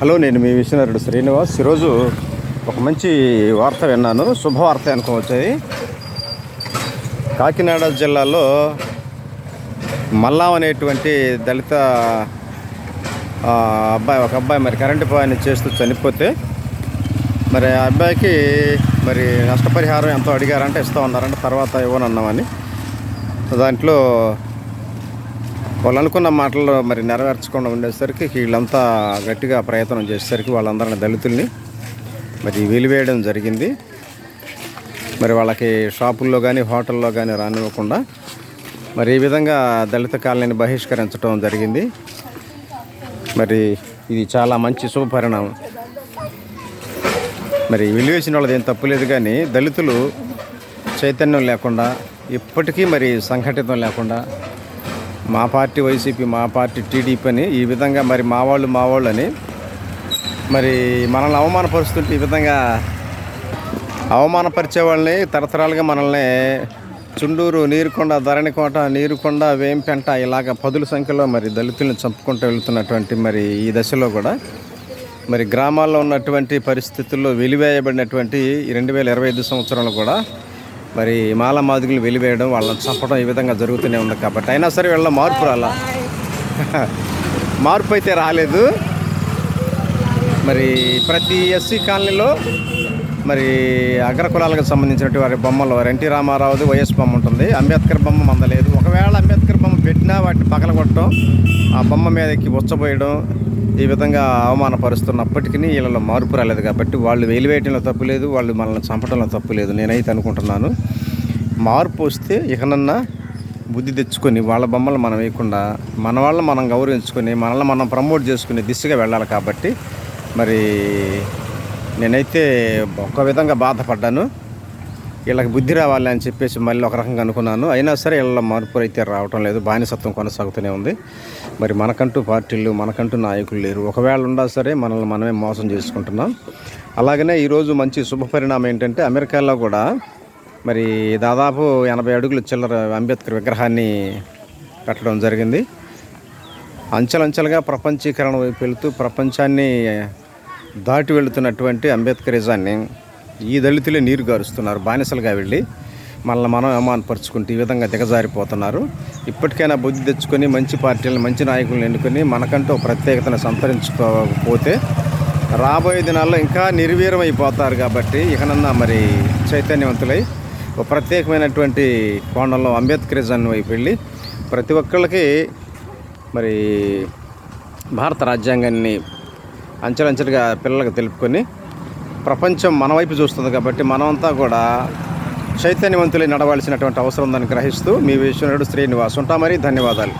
Hello నేను మీ విశ్వనాథుడు శ్రీనివాస్. ఈరోజు ఒక మంచి వార్త విన్నాను. శుభవార్త అనుకోవచ్చేది కాకినాడ జిల్లాలో మల్లాం అనేటువంటి దళిత అబ్బాయి ఒక అబ్బాయి మరి కరెంటు పని చేస్తూ చనిపోతే మరి ఆ అబ్బాయికి మరి నష్టపరిహారం ఎంతో అడిగారంటే ఇస్తూ ఉన్నారంటే తర్వాత ఇవ్వనన్నామని. దాంట్లో వాళ్ళు అనుకున్న మాటలు మరి నెరవేర్చకుండా ఉండేసరికి వీళ్ళంతా గట్టిగా ప్రయత్నం చేసేసరికి వాళ్ళందరిని దళితుల్ని మరి వెలివేయడం జరిగింది. మరి వాళ్ళకి షాపుల్లో కానీ హోటల్లో కానీ రానివ్వకుండా మరి ఈ విధంగా దళిత కాలనీని బహిష్కరించడం జరిగింది. మరి ఇది చాలా మంచి శుభ పరిణామం మరి విలువేసిన వాళ్ళది ఏం తప్పులేదు కానీ దళితులు చైతన్యం లేకుండా ఇప్పటికీ మరి సంఘటితం లేకుండా మా పార్టీ వైసీపీ మా పార్టీ టీడీపీ అని ఈ విధంగా మరి మా వాళ్ళు మా వాళ్ళు అని మరి మనల్ని అవమానపరుస్తుంటే ఈ విధంగా అవమానపరిచే వాళ్ళని తరతరాలుగా మనల్ని చుండూరు నీరుకొండ ధరణికోట నీరుకొండ వేంపెంట ఇలాగ పదుల సంఖ్యలో మరి దళితులను చంపుకుంటూ వెళ్తున్నటువంటి మరి ఈ దశలో కూడా మరి గ్రామాల్లో ఉన్నటువంటి పరిస్థితుల్లో వెలివేయబడినటువంటి రెండు వేల ఇరవై ఐదు సంవత్సరంలో కూడా మరి మాల మాదిగులు వెలివేయడం వాళ్ళని చంపడం ఈ విధంగా జరుగుతూనే ఉంది కాబట్టి అయినా సరే వీళ్ళ మార్పు రాలా. మార్పు అయితే రాలేదు. మరి ప్రతి ఎస్సీ కాలనీలో మరి అగ్రకులాలకు సంబంధించినటువంటి వారి బొమ్మలు వారి ఎన్టీ రామారావుది వైఎస్ బొమ్మ ఉంటుంది. అంబేద్కర్ బొమ్మ మందలేదు ఒకవేళ అంబేద్కర్ బొమ్మ పెట్టినా వాటిని పగలగొట్టడం ఆ బొమ్మ మీదకి ఉచ్చబోయడం ఈ విధంగా అవమానపరుస్తున్నప్పటికీ వీళ్ళలో మార్పు రాలేదు కాబట్టి వాళ్ళు వెలివేయటంలో తప్పు లేదు వాళ్ళు మనల్ని చంపడంలో తప్పు లేదు నేనైతే అనుకుంటున్నాను. మార్పు వస్తే ఇకనన్నా బుద్ధి తెచ్చుకొని వాళ్ళ బొమ్మలు మనం వేయకుండా మన వాళ్ళని మనం గౌరవించుకొని మనల్ని మనం ప్రమోట్ చేసుకునే దిశగా వెళ్ళాలి కాబట్టి మరి నేనైతే ఒక విధంగా బాధపడ్డాను. వీళ్ళకి బుద్ధి రావాలి అని చెప్పేసి మళ్ళీ ఒక రకంగా అనుకున్నాను. అయినా సరే వీళ్ళ మార్పు అయితే రావటం లేదు. బానిసత్వం కొనసాగుతూనే ఉంది. మరి మనకంటూ పార్టీలు మనకంటూ నాయకులు లేరు. ఒకవేళ ఉన్నా సరే మనల్ని మనమే మోసం చేసుకుంటున్నాం. అలాగనే ఈరోజు మంచి శుభ పరిణామం ఏంటంటే అమెరికాలో కూడా మరి దాదాపు ఎనభై అడుగుల చిల్లర అంబేద్కర్ విగ్రహాన్ని పెట్టడం జరిగింది. అంచెలంచెలుగా ప్రపంచీకరణ వైపు వెళుతూ ప్రపంచాన్ని దాటి వెళుతున్నటువంటి అంబేద్కరిజాన్ని ఈ దళితులే నీరు గారుస్తున్నారు బానిసలుగా వెళ్ళి మనల్ని మనం అవమానపరుచుకుంటూ ఈ విధంగా దిగజారిపోతున్నారు. ఇప్పటికైనా బుద్ధి తెచ్చుకొని మంచి పార్టీలను మంచి నాయకులను ఎన్నుకొని మనకంటూ ప్రత్యేకతను సంతరించుకోకపోతే రాబోయే దినాల్లో ఇంకా నిర్వీరం అయిపోతారు కాబట్టి ఇకనన్నా మరి చైతన్యవంతులై ఒక ప్రత్యేకమైనటువంటి కోణంలో అంబేద్కరిజన్ వైపు వెళ్ళి ప్రతి ఒక్కళ్ళకి మరి భారత రాజ్యాంగాన్ని అంచెలంచెలుగా పిల్లలకు తెలుపుకొని ప్రపంచం మన వైపు చూస్తుంది కాబట్టి మనమంతా కూడా చైతన్యవంతులై నడవాల్సినటువంటి అవసరం ఉందని గ్రహిస్తూ మీ విశ్వనుడు శ్రీనివాస్ ఉంటా మరి ధన్యవాదాలు.